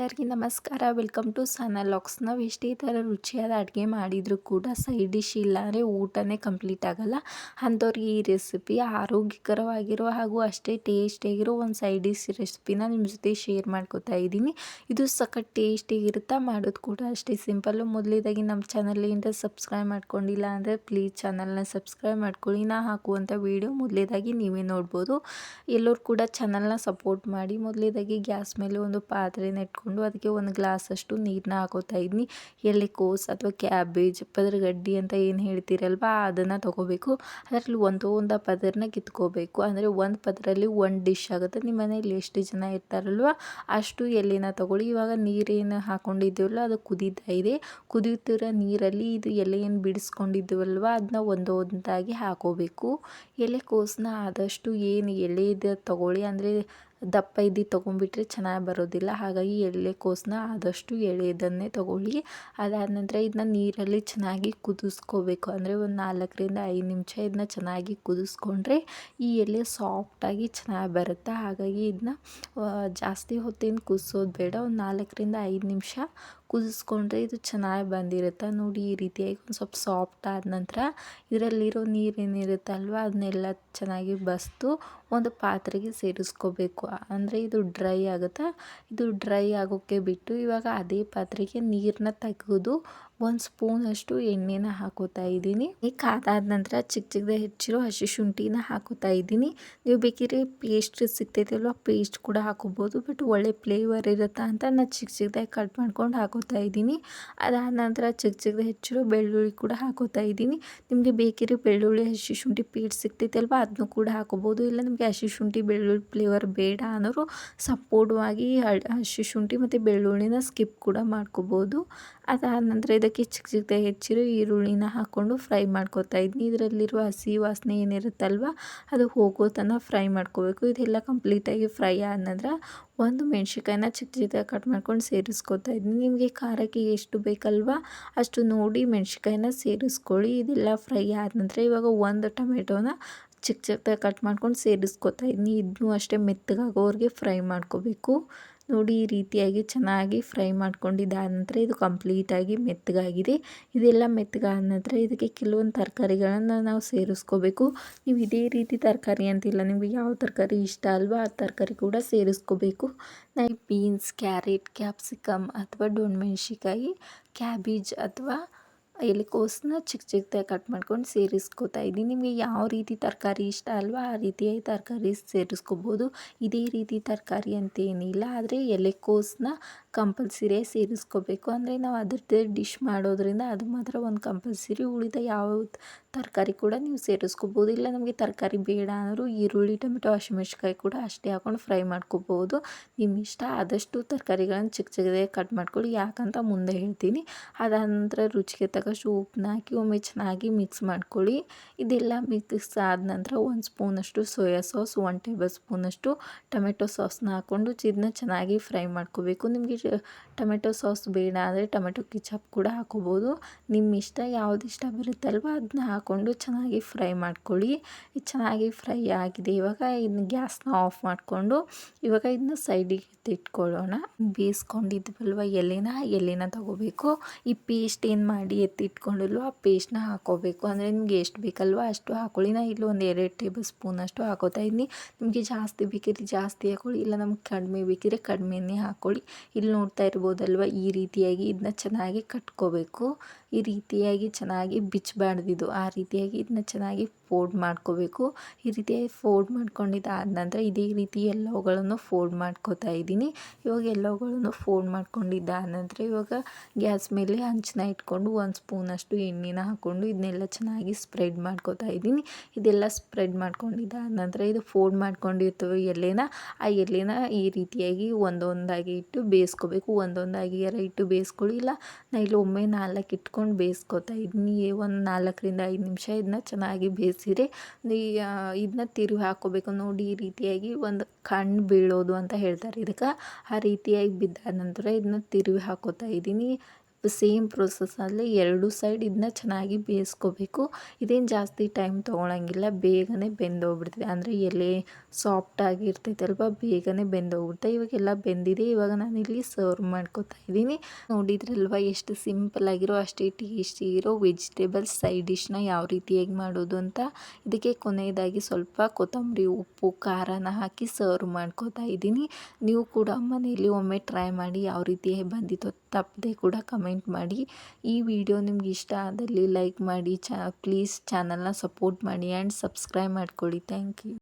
ಎಲ್ಲರಿಗೂ ನಮಸ್ಕಾರ. Welcome to ಸನ ಲಾಕ್ಸ್. ನಾವು ಎಷ್ಟೇ ಥರ ರುಚಿಯಾದ ಅಡುಗೆ ಮಾಡಿದರೂ ಕೂಡ ಸೈಡ್ ಡಿಶ್ ಇಲ್ಲ ಅಂದರೆ ಊಟನೇ ಕಂಪ್ಲೀಟ್ ಆಗೋಲ್ಲ. ಅಂಥವ್ರಿಗೆ ಈ ರೆಸಿಪಿ ಆರೋಗ್ಯಕರವಾಗಿರೋ ಹಾಗೂ ಅಷ್ಟೇ ಟೇಸ್ಟಿಯಾಗಿರೋ ಒಂದು ಸೈಡ್ ಡಿಶ್ ರೆಸಿಪಿನ ನಿಮ್ಮ ಜೊತೆ ಶೇರ್ ಮಾಡ್ಕೋತಾ ಇದ್ದೀನಿ. ಇದು ಸಖತ್ ಟೇಸ್ಟಿಗಿರುತ್ತಾ ಮಾಡೋದು ಕೂಡ ಅಷ್ಟೇ ಸಿಂಪಲ್ಲು ಮೊದಲೇದಾಗಿ ನಮ್ಮ ಚಾನಲಿಂದ ಸಬ್ಸ್ಕ್ರೈಬ್ ಮಾಡ್ಕೊಂಡಿಲ್ಲ ಅಂದರೆ ಪ್ಲೀಸ್ ಚಾನಲ್ನ ಸಬ್ಸ್ಕ್ರೈಬ್ ಮಾಡ್ಕೊಳ್ಳಿ. ನಾ ಹಾಕುವಂಥ ವೀಡಿಯೋ ಮೊದಲೇದಾಗಿ ನೀವೇ ನೋಡ್ಬೋದು. ಎಲ್ಲರೂ ಕೂಡ ಚಾನಲ್ನ ಸಪೋರ್ಟ್ ಮಾಡಿ. ಮೊದಲೇದಾಗಿ ಗ್ಯಾಸ್ ಮೇಲೆ ಒಂದು ಪಾತ್ರೆ ಇಟ್ಕೊಂಡು ಅದಕ್ಕೆ ಒಂದು ಗ್ಲಾಸಷ್ಟು ನೀರನ್ನ ಹಾಕೋತಾ ಇದ್ನಿ. ಎಲೆಕೋಸ್ ಅಥವಾ ಕ್ಯಾಬೇಜ್ ಪದರಗಡ್ಡಿ ಅಂತ ಏನು ಹೇಳ್ತೀರಲ್ವ, ಅದನ್ನು ತೊಗೋಬೇಕು. ಅದರಲ್ಲಿ ಒಂದು ಒಂದು ಪದರನ ಕಿತ್ಕೋಬೇಕು. ಅಂದರೆ ಒಂದು ಪದರಲ್ಲಿ ಒಂದು ಡಿಶ್ ಆಗುತ್ತೆ. ನಿಮ್ಮ ಮನೇಲಿ ಎಷ್ಟು ಜನ ಇರ್ತಾರಲ್ವ, ಅಷ್ಟು ಎಲೆನ ತೊಗೊಳ್ಳಿ. ಇವಾಗ ನೀರೇನು ಹಾಕೊಂಡಿದ್ದೀವಲ್ಲ, ಅದು ಕುದೀತಾ ಇದೆ. ಕುದಿಯುತ್ತಿರೋ ನೀರಲ್ಲಿ ಇದು ಎಲೆಯನ್ನು ಬಿಡಿಸ್ಕೊಂಡಿದ್ದೀವಲ್ವ ಅದನ್ನ ಒಂದೊಂದಾಗಿ ಹಾಕೋಬೇಕು. ಎಲೆಕೋಸನ್ನ ಆದಷ್ಟು ಏನು ಎಲೆ ಇದೆ ತೊಗೊಳ್ಳಿ. ಅಂದರೆ ದಪ್ಪ ಇದ್ದು ತೊಗೊಂಡ್ಬಿಟ್ರೆ ಚೆನ್ನಾಗಿ ಬರೋದಿಲ್ಲ. ಹಾಗಾಗಿ ಎಲೆಕೋಸನ್ನ ಆದಷ್ಟು ಎಳೆಯದನ್ನೇ ತೊಗೊಳ್ಳಿ. ಅದಾದ ನಂತರ ಇದನ್ನ ನೀರಲ್ಲಿ ಚೆನ್ನಾಗಿ ಕುದಿಸ್ಕೋಬೇಕು. ಅಂದರೆ ಒಂದು ನಾಲ್ಕರಿಂದ ಐದು ನಿಮಿಷ ಇದನ್ನ ಚೆನ್ನಾಗಿ ಕುದಿಸ್ಕೊಂಡ್ರೆ ಈ ಎಲೆ ಸಾಫ್ಟಾಗಿ ಚೆನ್ನಾಗಿ ಬರುತ್ತೆ. ಹಾಗಾಗಿ ಇದನ್ನ ಜಾಸ್ತಿ ಹೊತ್ತೇನು ಕುದಿಸೋದು ಬೇಡ. ಒಂದು ನಾಲ್ಕರಿಂದ ಐದು ನಿಮಿಷ ಕುದಿಸ್ಕೊಂಡ್ರೆ ಇದು ಚೆನ್ನಾಗಿ ಬಂದಿರುತ್ತೆ. ನೋಡಿ ಈ ರೀತಿಯಾಗಿ ಒಂದು ಸ್ವಲ್ಪ ಸಾಫ್ಟ್ ಆದ ನಂತರ ಇದರಲ್ಲಿರೋ ನೀರೇನಿರುತ್ತಲ್ವ ಅದನ್ನೆಲ್ಲ ಚೆನ್ನಾಗಿ ಬಸಿದು ಒಂದು ಪಾತ್ರೆಗೆ ಸೇರಿಸ್ಕೋಬೇಕು. ಅಂದರೆ ಇದು ಡ್ರೈ ಆಗುತ್ತೆ? ಇದು ಡ್ರೈ ಆಗೋಕ್ಕೆ ಬಿಟ್ಟು ಇವಾಗ ಅದೇ ಪಾತ್ರೆಗೆ ನೀರನ್ನ ತೆಗೆದು ಒಂದು ಸ್ಪೂನಷ್ಟು ಎಣ್ಣೆನ ಹಾಕೋತಾ ಇದ್ದೀನಿ. ಕಾದಾದ ನಂತರ ಚಿಕ್ಕ ಚಿಕ್ಕದ ಹೆಚ್ಚಿರೋ ಹಸಿ ಶುಂಠಿನ ಹಾಕೋತಾ ಇದ್ದೀನಿ. ನೀವು ಬೇಕಿದ್ರೆ ಪೇಸ್ಟ್ ಸಿಗ್ತೈತಲ್ವ ಪೇಸ್ಟ್ ಕೂಡ ಹಾಕೋಬೋದು. ಬಟ್ ಒಳ್ಳೆ ಫ್ಲೇವರ್ ಇರುತ್ತಾ ಅಂತ ನಾನು ಚಿಕ್ಕ ಚಿಕ್ಕದಾಗಿ ಕಟ್ ಮಾಡ್ಕೊಂಡು ಹಾಕೋತಾ ಇದ್ದೀನಿ. ಅದಾದ ನಂತರ ಚಿಕ್ಕ ಚಿಕ್ಕದ ಹೆಚ್ಚಿರೋ ಬೆಳ್ಳುಳ್ಳಿ ಕೂಡ ಹಾಕೋತಾ ಇದ್ದೀನಿ. ನಿಮಗೆ ಬೇಕಿರೆ ಬೆಳ್ಳುಳ್ಳಿ, ಹಸಿ ಶುಂಠಿ ಪೇಸ್ಟ್ ಸಿಗ್ತೈತಲ್ವ ಅದನ್ನು ಕೂಡ ಹಾಕೋಬೋದು. ಇಲ್ಲ ನಿಮಗೆ ಹಸಿ ಶುಂಠಿ, ಬೆಳ್ಳುಳ್ಳಿ ಫ್ಲೇವರ್ ಬೇಡ ಅನ್ನೋರು ಸಂಪೂರ್ಣವಾಗಿ ಹಸಿ ಶುಂಠಿ ಮತ್ತು ಬೆಳ್ಳುಳ್ಳಿನ ಸ್ಕಿಪ್ ಕೂಡ ಮಾಡ್ಕೋಬೋದು. ಅದಾದ ನಂತರ ಇದಕ್ಕೆ ಚಿಕ್ಕ ಚಿಕ್ಕದಾಗಿ ಹೆಚ್ಚಿರೋ ಈರುಳ್ಳಿನ ಹಾಕ್ಕೊಂಡು ಫ್ರೈ ಮಾಡ್ಕೋತಾ ಇದ್ನಿ. ಇದರಲ್ಲಿರುವ ಹಸಿ ವಾಸನೆ ಏನಿರುತ್ತಲ್ವ, ಅದು ಹೋಗೋ ತನಕ ಫ್ರೈ ಮಾಡ್ಕೋಬೇಕು. ಇದೆಲ್ಲ ಕಂಪ್ಲೀಟಾಗಿ ಫ್ರೈ ಆದ ನಂತರ ಒಂದು ಮೆಣ್ಸಿನ್ಕಾಯಿನ ಚಿಕ್ಕ ಚಿಕ್ಕದಾಗಿ ಕಟ್ ಮಾಡ್ಕೊಂಡು ಸೇರಿಸ್ಕೊತಾ ಇದ್ದೀನಿ ನಿಮಗೆ ಖಾರಕ್ಕೆ ಎಷ್ಟು ಬೇಕಲ್ವ ಅಷ್ಟು ನೋಡಿ ಮೆಣ್ಸಿನ್ಕಾಯಿನ ಸೇರಿಸ್ಕೊಳ್ಳಿ. ಇದೆಲ್ಲ ಫ್ರೈ ಆದ ನಂತರ ಇವಾಗ ಒಂದು ಟೊಮೆಟೊನ ಚಿಕ್ಕ ಚಿಕ್ಕದಾಗಿ ಕಟ್ ಮಾಡ್ಕೊಂಡು ಸೇರಿಸ್ಕೊತಾ ಇದ್ದೀನಿ ಇದನ್ನೂ ಅಷ್ಟೇ ಮೆತ್ತಗಾಗೋವರೆಗೆ ಫ್ರೈ ಮಾಡ್ಕೋಬೇಕು. ನೋಡಿ ಈ ರೀತಿಯಾಗಿ ಚೆನ್ನಾಗಿ ಫ್ರೈ ಮಾಡ್ಕೊಂಡಿದ್ದಾದ ನಂತರ ಇದು ಕಂಪ್ಲೀಟಾಗಿ ಮೆತ್ತಗಾಗಿದೆ. ಇದೆಲ್ಲ ಮೆತ್ತಗಾದ ನಂತರ ಇದಕ್ಕೆ ಕೆಲವೊಂದು ತರಕಾರಿಗಳನ್ನು ನಾವು ಸೇರಿಸ್ಕೋಬೇಕು. ನೀವು ಇದೇ ರೀತಿ ತರಕಾರಿ ಅಂತಿಲ್ಲ, ನಿಮಗೆ ಯಾವ ತರಕಾರಿ ಇಷ್ಟ ಅಲ್ವಾ ಆ ತರಕಾರಿ ಕೂಡ ಸೇರಿಸ್ಕೋಬೇಕು. ನಾವು ಬೀನ್ಸ್, ಕ್ಯಾರೆಟ್, ಕ್ಯಾಪ್ಸಿಕಮ್ ಅಥವಾ ಮೆಣಸಿಕಾಯಿ ಕ್ಯಾಬೇಜ್ ಅಥವಾ ಎಲೆಕೋಸನ್ನ ಚಿಕ್ಕ ಚಿಕ್ಕದಾಗಿ ಕಟ್ ಮಾಡ್ಕೊಂಡು ಸೇರಿಸ್ಕೋತಾ ಇದ್ದೀನಿ. ನಿಮಗೆ ಯಾವ ರೀತಿ ತರಕಾರಿ ಇಷ್ಟ ಅಲ್ವಾ ಆ ರೀತಿಯಾಗಿ ತರಕಾರಿ ಸೇರಿಸ್ಕೋಬೋದು. ಇದೇ ರೀತಿ ತರಕಾರಿ ಅಂತೇನಿಲ್ಲ ಆದರೆ ಎಲೆಕೋಸನ್ನ ಕಂಪಲ್ಸರಿ ಸೇರಿಸ್ಕೋಬೇಕು. ಅಂದರೆ ನಾವು ಅದರದ್ದೇ ಡಿಶ್ ಮಾಡೋದ್ರಿಂದ ಅದು ಮಾತ್ರ ಒಂದು ಕಂಪಲ್ಸರಿ ಉಳಿದ ಯಾವ ತರಕಾರಿ ಕೂಡ ನೀವು ಸೇರಿಸ್ಕೋಬೋದು. ಇಲ್ಲ ನಮಗೆ ತರಕಾರಿ ಬೇಡ ಅಂದರೂ ಈರುಳ್ಳಿ, ಟೊಮೆಟೊ ಹಸಿಮೆಣ್ಸಿಕಾಯಿ ಕೂಡ ಅಷ್ಟೇ ಹಾಕೊಂಡು ಫ್ರೈ ಮಾಡ್ಕೋಬೋದು. ನಿಮ್ಮ ಇಷ್ಟ ಆದಷ್ಟು ತರಕಾರಿಗಳನ್ನು ಚಿಕ್ಕ ಚಿಕ್ಕದಾಗಿ ಕಟ್ ಮಾಡ್ಕೊಳ್ಳಿ. ಯಾಕಂತ ಮುಂದೆ ಹೇಳ್ತೀನಿ. ಅದಾದ ನಂತರ ರುಚಿಗೆ ತಗಷ್ಟು ಉಪ್ಪನ್ನ ಹಾಕಿ, ಒಮ್ಮೆ ಚೆನ್ನಾಗಿ ಮಿಕ್ಸ್ ಮಾಡ್ಕೊಳ್ಳಿ. ಇದೆಲ್ಲ ಮಿಕ್ಸ್ ಆದ ನಂತರ ಒಂದು ಸ್ಪೂನಷ್ಟು ಸೋಯಾ ಸಾಸ್ ಒನ್ ಟೇಬಲ್ ಸ್ಪೂನಷ್ಟು ಟೊಮೆಟೊ ಸಾಸ್ನ ಹಾಕ್ಕೊಂಡು ಇದನ್ನ ಚೆನ್ನಾಗಿ ಫ್ರೈ ಮಾಡ್ಕೋಬೇಕು. ನಿಮಗೆ 是 ಟೊಮೆಟೊ ಸಾಸ್ ಬೇಡ ಅಂದರೆ ಟೊಮೆಟೊ ಕಿಚಪ್ ಕೂಡ ಹಾಕೋಬೋದು ನಿಮ್ಮ ಇಷ್ಟ ಯಾವ್ದು ಇಷ್ಟ ಬರುತ್ತಲ್ವ ಅದನ್ನ ಹಾಕ್ಕೊಂಡು ಚೆನ್ನಾಗಿ ಫ್ರೈ ಮಾಡ್ಕೊಳ್ಳಿ. ಇದು ಚೆನ್ನಾಗಿ ಫ್ರೈ ಆಗಿದೆ. ಇವಾಗ ಇದನ್ನ ಗ್ಯಾಸ್ನ ಆಫ್ ಮಾಡಿಕೊಂಡು ಇವಾಗ ಇದನ್ನ ಸೈಡಿಗೆ ಎತ್ತಿಟ್ಕೊಳ್ಳೋಣ. ಬೇಯಿಸ್ಕೊಂಡಿದ್ವಲ್ವ ಎಲೆನ? ಎಲೆನ ತಗೋಬೇಕು. ಈ ಪೇಸ್ಟ್ ಏನು ಮಾಡಿ ಎತ್ತಿಟ್ಕೊಂಡಲ್ವ ಆ ಪೇಸ್ಟ್ನ ಹಾಕೋಬೇಕು ಅಂದರೆ ನಿಮ್ಗೆ ಎಷ್ಟು ಬೇಕಲ್ವ ಅಷ್ಟು ಹಾಕೊಳ್ಳಿ. ನಾ ಇಲ್ಲಿ ಒಂದು ಎರಡು ಟೇಬಲ್ ಸ್ಪೂನಷ್ಟು ಹಾಕೋತಾ ಇದ್ದೀನಿ. ನಿಮಗೆ ಜಾಸ್ತಿ ಬೇಕಿದ್ರೆ ಜಾಸ್ತಿ ಹಾಕೊಳ್ಳಿ. ಇಲ್ಲ ನಮ್ಗೆ ಕಡಿಮೆ ಬೇಕಿದ್ರೆ ಕಡಿಮೆನೇ ಹಾಕೊಳ್ಳಿ. ಇಲ್ಲಿ ನೋಡ್ತಾ ಇರ್ಬೋದಲ್ವ ಈ ರೀತಿಯಾಗಿ ಇದನ್ನ ಚೆನ್ನಾಗಿ ಕಟ್ಕೋಬೇಕು. ಈ ರೀತಿಯಾಗಿ ಚೆನ್ನಾಗಿ ಬಿಚ್ಚಬಾರ್ದಿದು ಆ ರೀತಿಯಾಗಿ ಇದನ್ನ ಚೆನ್ನಾಗಿ ಫೋಲ್ಡ್ ಮಾಡ್ಕೋಬೇಕು. ಈ ರೀತಿ ಫೋಲ್ಡ್ ಮಾಡ್ಕೊಂಡಿದ್ದಾದ ನಂತರ ಇದೇ ರೀತಿ ಎಲ್ಲವುಗಳನ್ನು ಫೋಲ್ಡ್ ಮಾಡ್ಕೋತಾ ಇದ್ದೀನಿ. ಇವಾಗ ಎಲ್ಲವುಗಳನ್ನು ಫೋಲ್ಡ್ ಮಾಡ್ಕೊಂಡಿದ್ದಾದ ನಂತರ ಇವಾಗ ಗ್ಯಾಸ್ ಮೇಲೆ ಹಂಚನ ಇಟ್ಕೊಂಡು ಒಂದು ಸ್ಪೂನಷ್ಟು ಎಣ್ಣೆನ ಹಾಕ್ಕೊಂಡು ಇದನ್ನೆಲ್ಲ ಚೆನ್ನಾಗಿ ಸ್ಪ್ರೆಡ್ ಮಾಡ್ಕೋತಾ ಇದ್ದೀನಿ. ಇದೆಲ್ಲ ಸ್ಪ್ರೆಡ್ ಮಾಡ್ಕೊಂಡಿದ್ದಾದ ನಂತರ ಇದು ಫೋಲ್ಡ್ ಮಾಡ್ಕೊಂಡಿರ್ತವೆ ಎಲೆನ. ಆ ಎಲೆನ ಈ ರೀತಿಯಾಗಿ ಒಂದೊಂದಾಗಿ ಇಟ್ಟು ಬೇಯಿಸ್ಕೋಬೇಕು. ಒಂದೊಂದಾಗಿ ಯಾರ ಇಟ್ಟು ಬೇಯಿಸ್ಕೊಳ್ಳಿ. ಇಲ್ಲ ನಾ ಇಲ್ಲಿ ಒಮ್ಮೆ ನಾಲ್ಕು ಇಟ್ಕೊಂಡು ಬೇಯಿಸ್ಕೊತಾ ಇದ್ದೀನಿ. ಒಂದು ನಾಲ್ಕರಿಂದ ಐದು ನಿಮಿಷ ಇದನ್ನ ಚೆನ್ನಾಗಿ ಬೇಯಿಸಿರಿ ಇದನ್ನ ತಿರುವಿ ಹಾಕ್ಕೋಬೇಕು ನೋಡಿ ಈ ರೀತಿಯಾಗಿ ಒಂದು ಕಣ್ಣು ಬೀಳೋದು ಅಂತ ಹೇಳ್ತಾರೆ ಇದಕ್ಕೆ. ಆ ರೀತಿಯಾಗಿ ಬಿದ್ದಾದ ನಂತರ ಇದನ್ನ ತಿರುವಿ ಹಾಕೋತಾ ಇದ್ದೀನಿ. ಸೇಮ್ ಪ್ರೊಸೆಸ್ಸಲ್ಲಿ ಎರಡು ಸೈಡ್ ಇದನ್ನ ಚೆನ್ನಾಗಿ ಬೇಯಿಸ್ಕೋಬೇಕು. ಇದೇನು ಜಾಸ್ತಿ ಟೈಮ್ ತೊಗೊಳಂಗಿಲ್ಲ, ಬೇಗನೆ ಬೆಂದೋಗ್ಬಿಡ್ತದೆ. ಅಂದರೆ ಎಲೆ ಸಾಫ್ಟ್ ಆಗಿರ್ತೈತಲ್ವ, ಬೇಗನೆ ಬೆಂದೋಗ್ಬಿಡುತ್ತೆ ಇವಾಗೆಲ್ಲ ಬೆಂದಿದೆ. ಇವಾಗ ನಾನಿಲ್ಲಿ ಸರ್ವ್ ಮಾಡ್ಕೋತಾ ಇದ್ದೀನಿ. ನೋಡಿದ್ರಲ್ವ ಎಷ್ಟು ಸಿಂಪಲ್ ಆಗಿರೋ, ಅಷ್ಟೇ ಟೇಸ್ಟಿ ಇರೋ ವೆಜಿಟೇಬಲ್ ಸೈಡ್ ಡಿಶ್ನ ಯಾವ ರೀತಿಯಾಗಿ ಮಾಡೋದು ಅಂತ. ಇದಕ್ಕೆ ಕೊನೆಯದಾಗಿ ಸ್ವಲ್ಪ ಕೊತ್ತಂಬರಿ, ಉಪ್ಪು, ಖಾರನ ಹಾಕಿ ಸರ್ವ್ ಮಾಡ್ಕೋತಾ ಇದ್ದೀನಿ. ನೀವು ಕೂಡ ಮನೆಯಲ್ಲಿ ಒಮ್ಮೆ ಟ್ರೈ ಮಾಡಿ ಯಾವ ರೀತಿ ಬಂದಿತ್ತು ತಪ್ಪದೆ ಕೂಡ ಕಮೆಂಟ್ ಮಾಡಿ. ಈ ವಿಡಿಯೋ ನಿಮ್ಗೆ ಇಷ್ಟ ಆದಲ್ಲಿ ಲೈಕ್ ಮಾಡಿ, ಚ ಪ್ಲೀಸ್ ಚಾನಲ್ನ ಸಪೋರ್ಟ್ ಮಾಡಿ ಆ್ಯಂಡ್ ಸಬ್ಸ್ಕ್ರೈಬ್ ಮಾಡ್ಕೊಳ್ಳಿ. Thank you